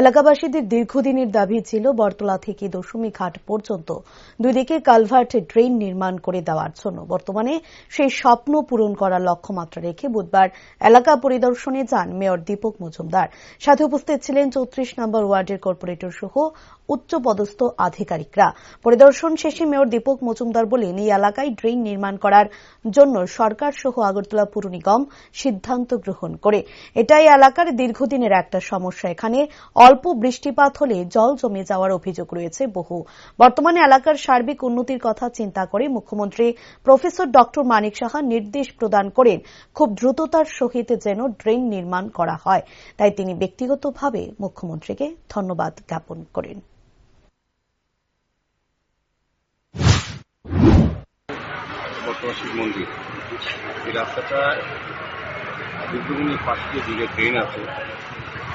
এলাকাবাসীদের দীর্ঘদিনের দাবি ছিল বরতলা থেকে দশমী ঘাট পর্যন্ত দুই দিকে কালভার্ট ড্রেন নির্মাণ করে দেওয়ার জন্য। বর্তমানে সেই স্বপ্ন পূরণ করার লক্ষ্যমাত্রা রেখে বুধবার এলাকা পরিদর্শনে যান মেয়র দীপক মজুমদার। সাথে উপস্থিত ছিলেন চৌত্রিশ নম্বর ওয়ার্ডের কর্পোরেটর সহ উচ্চপদস্থ আধিকারিকরা। পরিদর্শন শেষে মেয়র দীপক মজুমদার বলেন, এই এলাকায় ড্রেন নির্মাণ করার জন্য সরকার সহ আগরতলা পুর নিগম সিদ্ধান্ত গ্রহণ করে। এটাই এলাকার দীর্ঘদিনের একটা সমস্যা। এখানে অল্প বৃষ্টিপাত হলে জল জমে যাওয়ার অভিযোগ রয়েছে বহু। বর্তমানে এলাকার সার্বিক উন্নতির কথা চিন্তা করে মুখ্যমন্ত্রী প্রফেসর ডক্টর মানিক সাহা নির্দেশ প্রদান করেন খুব দ্রুততার সহিত যেন ড্রেন নির্মাণ করা হয়। তাই তিনি ব্যক্তিগতভাবে মুখ্যমন্ত্রীকে ধন্যবাদ জ্ঞাপন করেন। এই রাস্তাটা দীর্ঘদিনের পাশে যে দিকে ট্রেন আছে।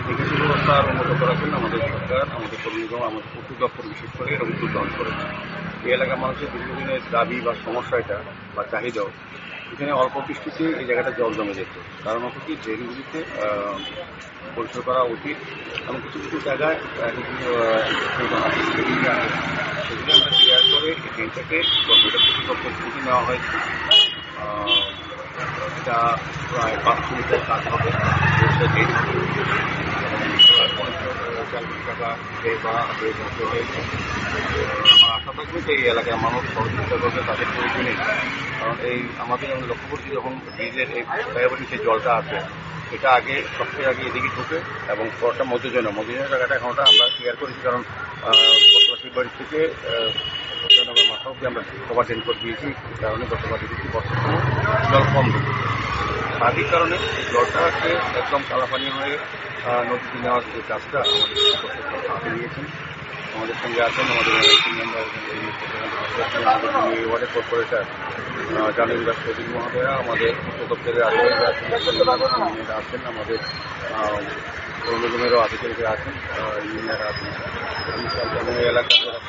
এখানে ব্যবস্থা আরও উন্নত করার জন্য আমাদের সরকার আমাদের কর্মী নিগম আমাদের পূর্ত দপ্তর বিশেষ করে এর উদ্যোগ গ্রহণ করেছে এই এলাকার মানুষের দীর্ঘদিনের দাবি বা সমস্যা এটা বা চাহিদাও এখানে অল্প বৃষ্টিতে এই জায়গাটা জল জমে যেত কারণ হচ্ছে কি ড্রেনগুলিতে পরিষ্কার করা উচিত এবং কিছু কিছু জায়গায় সেগুলি আমরা ক্লিয়ার করে এই থেকে নেওয়া হয়েছে এটা প্রায় পাঁচ মিনিটের কাজ হবে আমার আশা থাকবে যে কারণ এই আমাদের লক্ষ্য করছি যখন ব্রিজের এই ফ্লাইওভারের যে জলটা আছে এটা আগে সবচেয়ে আগে এদিকে ঢুকে এবং পরটা মধ্যজনা মধ্যজনা জায়গাটা এখনটা আমরা ক্লিয়ার করেছি কারণ থেকে আমরা করে দিয়েছি কারণে গতবার জল কম হয়েছে স্বাভাবিক কারণে জলটাকে একদম কালাপানি হয়ে নদীতে নেওয়ার যে কাজটা আমাদের হাতে নিয়েছেন। আমাদের সঙ্গে আছেন, আমাদের আমাদের ওয়ার্ডের কর্পোরেটর জানুরি দাস প্রদীপ মহোদয়া, আমাদের দপ্তরের আধিকারিকরা আছেন আমাদের নিগমেরও আধিকারিকরা আছেন ইঞ্জিনিয়ার আছেন। এবং এলাকার যারা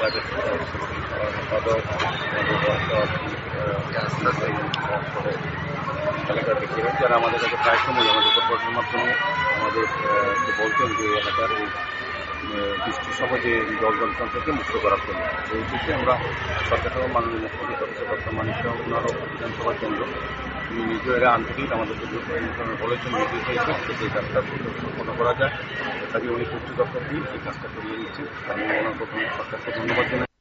এলাকার ব্যক্তিরা, যারা আমাদের কাছে প্রায় সময় আমাদের মাধ্যমে আমাদের বলতেন যে এলাকার এই সহজে বৃষ্টির যে জল যন্ত্রণ থেকে মুক্ত করার জন্য। এই উদ্দেশ্যে আমরা সরকার সহ মাননীয় মুখ্যমন্ত্রী প্রফেসর ডক্টর মানিক সহ ওনারও বিধানসভা কেন্দ্র। তিনি নিজেও এরা আন্তরিক আমাদেরকে বলেছেন, নির্দেশ হয়েছে যে এই কাজটা সম্পন্ন করা যায়। কাজে উনি উচ্চ দপ্তর দিয়ে এই কাজটা করিয়ে নিচ্ছেন আমি ওনার প্রথমে সরকারকে ধন্যবাদ জানাই।